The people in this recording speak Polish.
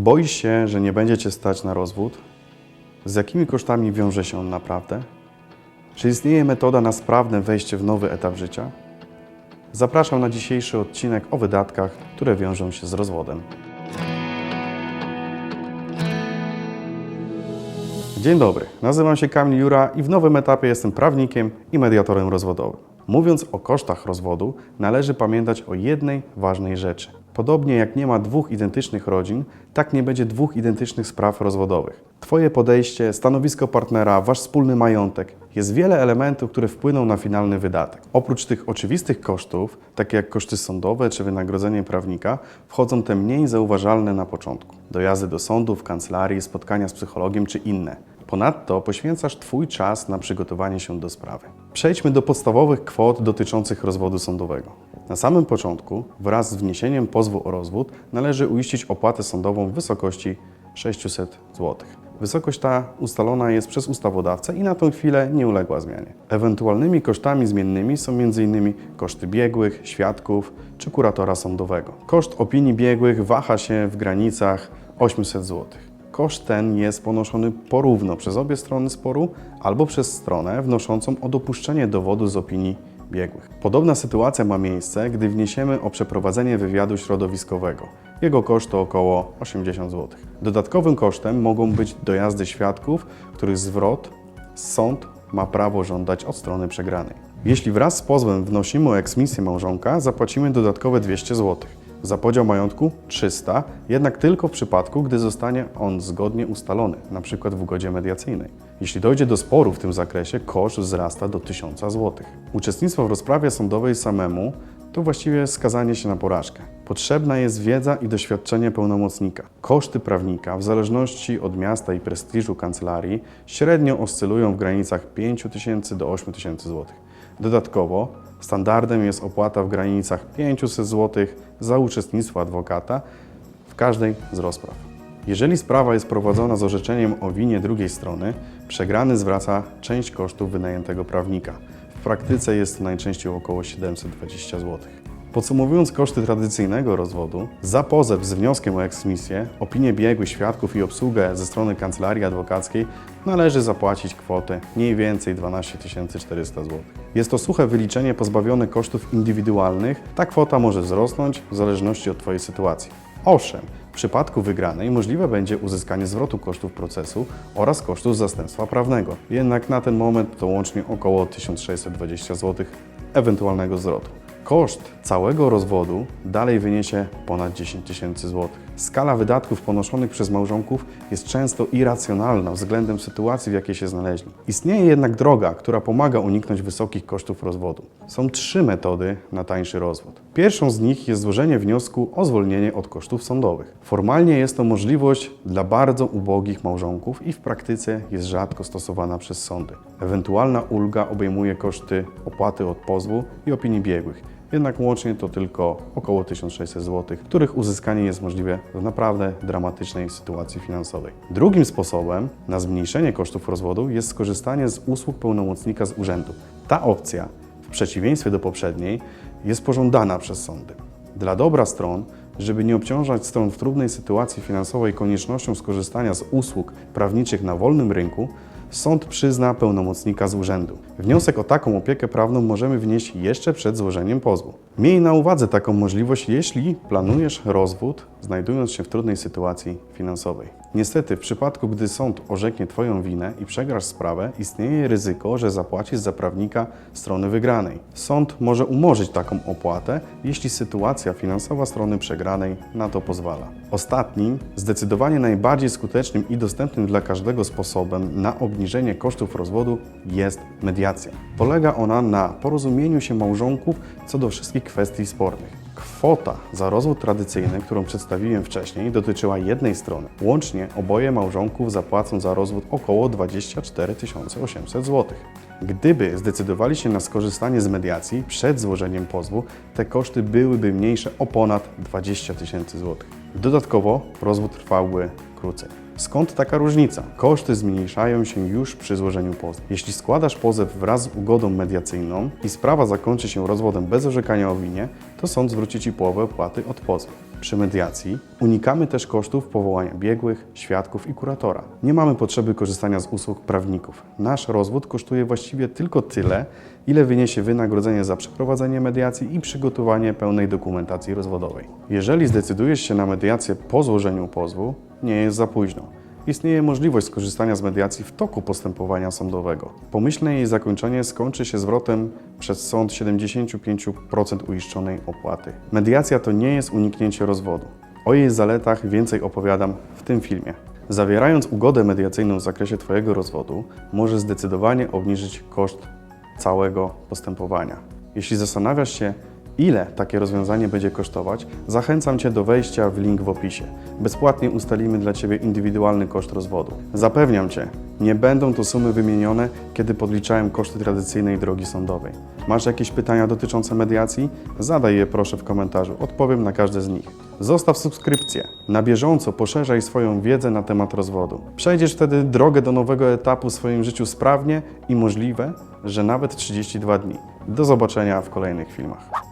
Boisz się, że nie będzie cię stać na rozwód? Z jakimi kosztami wiąże się on naprawdę? Czy istnieje metoda na sprawne wejście w nowy etap życia? Zapraszam na dzisiejszy odcinek o wydatkach, które wiążą się z rozwodem. Dzień dobry, nazywam się Kamil Jura i w nowym etapie jestem prawnikiem i mediatorem rozwodowym. Mówiąc o kosztach rozwodu, należy pamiętać o jednej ważnej rzeczy. Podobnie jak nie ma dwóch identycznych rodzin, tak nie będzie dwóch identycznych spraw rozwodowych. Twoje podejście, stanowisko partnera, wasz wspólny majątek jest wiele elementów, które wpłyną na finalny wydatek. Oprócz tych oczywistych kosztów, takie jak koszty sądowe czy wynagrodzenie prawnika, wchodzą te mniej zauważalne na początku. Dojazdy do sądów, kancelarii, spotkania z psychologiem czy inne. Ponadto poświęcasz Twój czas na przygotowanie się do sprawy. Przejdźmy do podstawowych kwot dotyczących rozwodu sądowego. Na samym początku, wraz z wniesieniem pozwu o rozwód, należy uiścić opłatę sądową w wysokości 600 zł. Wysokość ta ustalona jest przez ustawodawcę i na tą chwilę nie uległa zmianie. Ewentualnymi kosztami zmiennymi są m.in. koszty biegłych, świadków czy kuratora sądowego. Koszt opinii biegłych waha się w granicach 800 zł. Koszt ten jest ponoszony porówno przez obie strony sporu albo przez stronę wnoszącą o dopuszczenie dowodu z opinii biegłych. Podobna sytuacja ma miejsce, gdy wniesiemy o przeprowadzenie wywiadu środowiskowego. Jego koszt to około 80 zł. Dodatkowym kosztem mogą być dojazdy świadków, których zwrot sąd ma prawo żądać od strony przegranej. Jeśli wraz z pozwem wnosimy o eksmisję małżonka, zapłacimy dodatkowe 200 zł. Za podział majątku 300, jednak tylko w przypadku, gdy zostanie on zgodnie ustalony, np. w ugodzie mediacyjnej. Jeśli dojdzie do sporu w tym zakresie, koszt wzrasta do 1000 zł. Uczestnictwo w rozprawie sądowej samemu to właściwie skazanie się na porażkę. Potrzebna jest wiedza i doświadczenie pełnomocnika. Koszty prawnika, w zależności od miasta i prestiżu kancelarii, średnio oscylują w granicach 5000 do 8000 zł. Dodatkowo standardem jest opłata w granicach 500 zł za uczestnictwo adwokata w każdej z rozpraw. Jeżeli sprawa jest prowadzona z orzeczeniem o winie drugiej strony, przegrany zwraca część kosztów wynajętego prawnika. W praktyce jest to najczęściej około 720 zł. Podsumowując koszty tradycyjnego rozwodu, za pozew z wnioskiem o eksmisję, opinię biegłych świadków i obsługę ze strony kancelarii adwokackiej należy zapłacić kwotę mniej więcej 12 400 zł. Jest to suche wyliczenie pozbawione kosztów indywidualnych, ta kwota może wzrosnąć w zależności od Twojej sytuacji. Owszem, w przypadku wygranej możliwe będzie uzyskanie zwrotu kosztów procesu oraz kosztów zastępstwa prawnego. Jednak na ten moment to łącznie około 1620 zł ewentualnego zwrotu. Koszt całego rozwodu dalej wyniesie ponad 10 tysięcy złotych. Skala wydatków ponoszonych przez małżonków jest często irracjonalna względem sytuacji, w jakiej się znaleźli. Istnieje jednak droga, która pomaga uniknąć wysokich kosztów rozwodu. Są trzy metody na tańszy rozwód. Pierwszą z nich jest złożenie wniosku o zwolnienie od kosztów sądowych. Formalnie jest to możliwość dla bardzo ubogich małżonków i w praktyce jest rzadko stosowana przez sądy. Ewentualna ulga obejmuje koszty opłaty od pozwu i opinii biegłych jednak łącznie to tylko około 1600 zł, których uzyskanie jest możliwe w naprawdę dramatycznej sytuacji finansowej. Drugim sposobem na zmniejszenie kosztów rozwodu jest skorzystanie z usług pełnomocnika z urzędu. Ta opcja, w przeciwieństwie do poprzedniej, jest pożądana przez sądy. Dla dobra stron, żeby nie obciążać stron w trudnej sytuacji finansowej koniecznością skorzystania z usług prawniczych na wolnym rynku, sąd przyzna pełnomocnika z urzędu. Wniosek o taką opiekę prawną możemy wnieść jeszcze przed złożeniem pozwu. Miej na uwadze taką możliwość, jeśli planujesz rozwód, znajdując się w trudnej sytuacji finansowej. Niestety, w przypadku, gdy sąd orzeknie Twoją winę i przegrasz sprawę, istnieje ryzyko, że zapłacisz za prawnika strony wygranej. Sąd może umorzyć taką opłatę, jeśli sytuacja finansowa strony przegranej na to pozwala. Ostatnim, zdecydowanie najbardziej skutecznym i dostępnym dla każdego sposobem na obniżenie kosztów rozwodu jest mediacja. Polega ona na porozumieniu się małżonków co do wszystkich kwestii spornych. Kwota za rozwód tradycyjny, którą przedstawiłem wcześniej, dotyczyła jednej strony. Łącznie oboje małżonków zapłacą za rozwód około 24 800 zł. Gdyby zdecydowali się na skorzystanie z mediacji przed złożeniem pozwu, te koszty byłyby mniejsze o ponad 20 tysięcy złotych. Dodatkowo rozwód trwałby krócej. Skąd taka różnica? Koszty zmniejszają się już przy złożeniu pozwu. Jeśli składasz pozew wraz z ugodą mediacyjną i sprawa zakończy się rozwodem bez orzekania o winie, to sąd zwróci Ci połowę opłaty od pozwu. Przy mediacji unikamy też kosztów powołania biegłych, świadków i kuratora. Nie mamy potrzeby korzystania z usług prawników. Nasz rozwód kosztuje właściwie tylko tyle, ile wyniesie wynagrodzenie za przeprowadzenie mediacji i przygotowanie pełnej dokumentacji rozwodowej. Jeżeli zdecydujesz się na mediację po złożeniu pozwu, nie jest za późno. Istnieje możliwość skorzystania z mediacji w toku postępowania sądowego. Pomyślne jej zakończenie skończy się zwrotem przez sąd 75% uiszczonej opłaty. Mediacja to nie jest uniknięcie rozwodu. O jej zaletach więcej opowiadam w tym filmie. Zawierając ugodę mediacyjną w zakresie Twojego rozwodu, możesz zdecydowanie obniżyć koszt całego postępowania. Jeśli zastanawiasz się, ile takie rozwiązanie będzie kosztować, zachęcam Cię do wejścia w link w opisie. Bezpłatnie ustalimy dla Ciebie indywidualny koszt rozwodu. Zapewniam Cię, nie będą to sumy wymienione, kiedy podliczałem koszty tradycyjnej drogi sądowej. Masz jakieś pytania dotyczące mediacji? Zadaj je proszę w komentarzu, odpowiem na każde z nich. Zostaw subskrypcję. Na bieżąco poszerzaj swoją wiedzę na temat rozwodu. Przejdziesz wtedy drogę do nowego etapu w swoim życiu sprawnie i możliwe, że nawet 32 dni. Do zobaczenia w kolejnych filmach.